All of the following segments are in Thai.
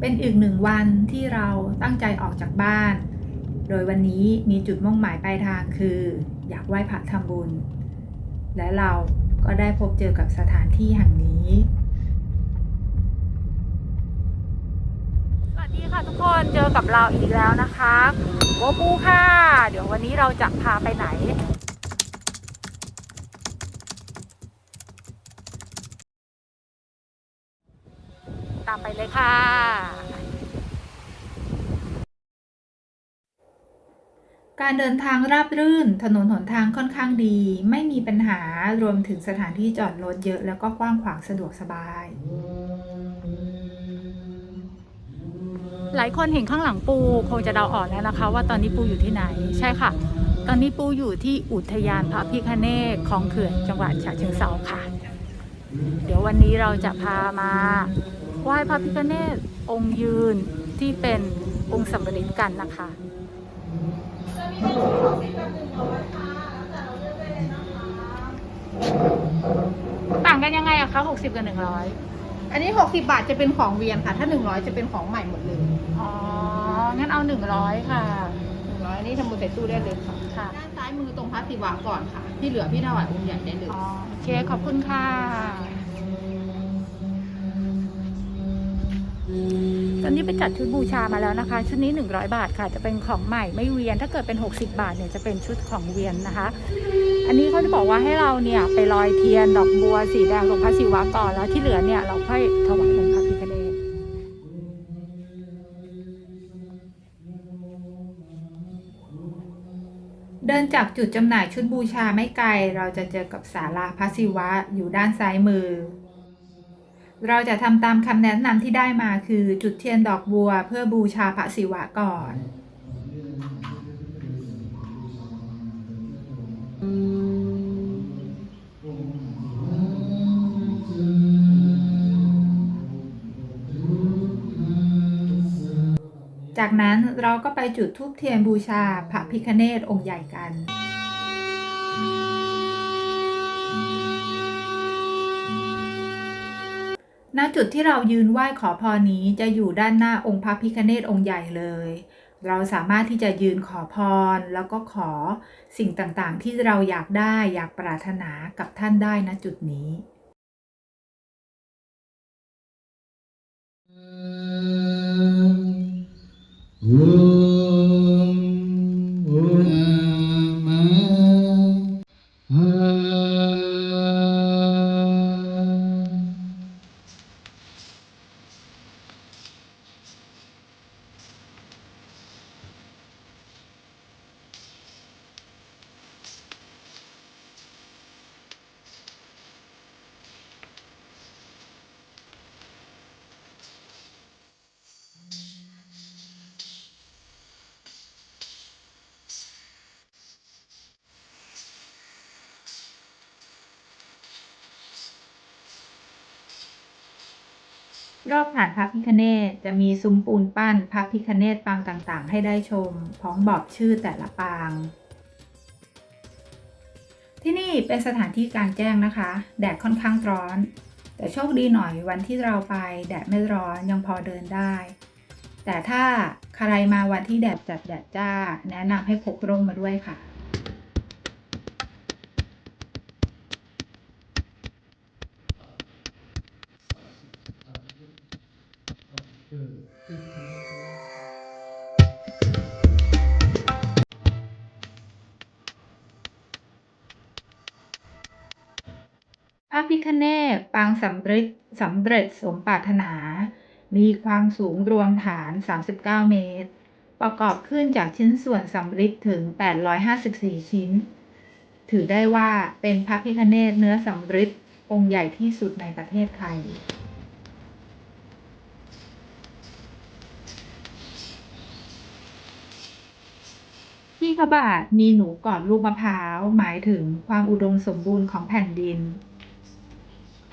เป็นอีกหนึ่งวันที่เราตั้งใจออกจากบ้าน โดยวันนี้มีจุดมุ่งหมายปลายทางคือ อยากไหว้พระทำบุญ และเราก็ได้พบเจอกับสถานที่แห่งนี้ สวัสดีค่ะทุกคน เจอกับเราอีกแล้วนะคะโกปูค่ะ เดี๋ยววันนี้เราจะพาไปไหน ตาม ไปเลยค่ะ การเดินทางราบรื่น ถนนหนทางค่อนข้างดี ไม่มีปัญหารวมถึงสถานที่จอดรถเยอะแล้วก็กว้างขวางสะดวกสบาย หลายคนเห็นข้างหลังปูคงจะเดาออกแล้วนะคะ ว่าตอนนี้ปูอยู่ที่ไหน ใช่ค่ะ ตอนนี้ปูอยู่ที่อุทยานพระพิคเนศคลองเขื่อนจังหวัดฉะเชิงเทราค่ะ เดี๋ยววันนี้เราจะพามา ไหว้พระพิคเนศองค์ยืนที่เป็นองค์สำริดกันนะคะต่างกันยังไงอะคะ60 กับ 100 อันนี้ 60 บาทจะเป็นของเวียนค่ะ ถ้า 100 จะเป็นของใหม่หมดเลย อ๋อ งั้นเอา 100 ค่ะ 100อันนี้ทำบุญใส่ตู้ได้เลยค่ะ ค่ะ ด้านซ้ายมือตรงพระศิวะก่อนค่ะ ที่เหลือพี่ถวายองค์ใหญ่ได้เลย อ๋อ โอเค ขอบคุณค่ะ ตอนนี้ไปจัดชุดบูชามาแล้วนะคะ ชุดนี้ 100 บาทค่ะ จะเป็นของใหม่ไม่เวียน ถ้าเกิดเป็น 60 บาทเนี่ยจะเป็นชุดของเวียนนะคะ อันนี้เขาจะบอกว่าให้เราเนี่ยไปลอยเทียนดอกบัวสีแดงลงพระศิวะก่อนแล้วที่เหลือเนี่ยเราค่อยถวายองค์พระพิฆเนศเดินจากจุดจำหน่ายชุดบูชาไม่ไกล เราจะเจอกับศาลาพระศิวะอยู่ด้านซ้ายมือ เราจะทำตามคำแนะนำที่ได้มาคือจุดเทียนดอกบัว เพื่อบูชาพระศิวะก่อน จากนั้นเราก็ไปจุดทูปเทียนบูชาพระพิคเนตองค์ใหญ่กัน ณจุดที่เรายืนไหว้ขอพรนี้จะอยู่ด้านหน้าองค์พระพิคเนตองค์ใหญ่เลย เราสามารถที่จะยืนขอพรแล้วก็ขอสิ่งต่างๆ ที่เราอยากได้อยากปรารถนากับท่านได้ณจุดนี้ Om Namah รอบฐานพระพิคเนตจะมีซุ้มปูนปั้นพระพิคเนตปางต่างๆ ให้ได้ชม พร้อมบอกชื่อแต่ละปาง ที่นี่เป็นสถานที่กลางแจ้งนะคะ แดดค่อนข้างร้อน แต่โชคดีหน่อยวันที่เราไป แดดไม่ร้อนยังพอเดินได้ แต่ถ้าใครมาวันที่แดดจัดแดดจ้า แนะนำให้พกร่มมาด้วยค่ะ พิคเนศปางสำเร็จสำเร็จสมปรารถนา มีความสูงรวมฐาน 39 เมตร ประกอบขึ้นจากชิ้นส่วนสำริดถึง 854 ชิ้น ถือได้ว่าเป็นพระพิคเนศเนื้อสำริดองค์ใหญ่ที่สุดในประเทศไทยที่ขบาทมีหนูกอดลูกมะพร้าว หมายถึงความอุดมสมบูรณ์ของแผ่นดิน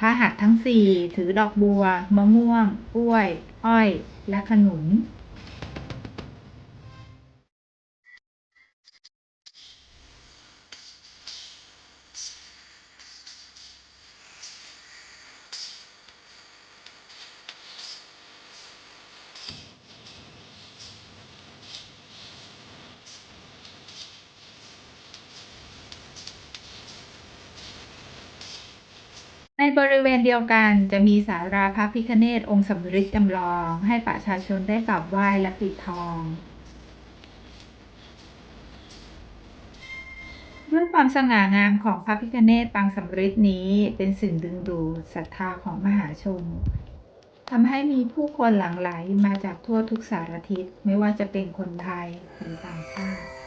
พระหะทั้งสี่ถือดอกบัว มะม่วง กล้วย อ้อย และขนุน ในบริเวณเดียวกันจะมีศาลาพระพิฆเนศองค์สำริดจำลองให้ประชาชนได้กราบไหว้และปิดทอง ด้วยความสง่างามของพระพิฆเนศปางสำริดนี้เป็นสิ่งดึงดูดศรัทธาของมหาชนทำให้มีผู้คนหลั่งไหลมาจากทั่วทุกสารทิศไม่ว่าจะเป็นคนไทยหรือต่างชาติ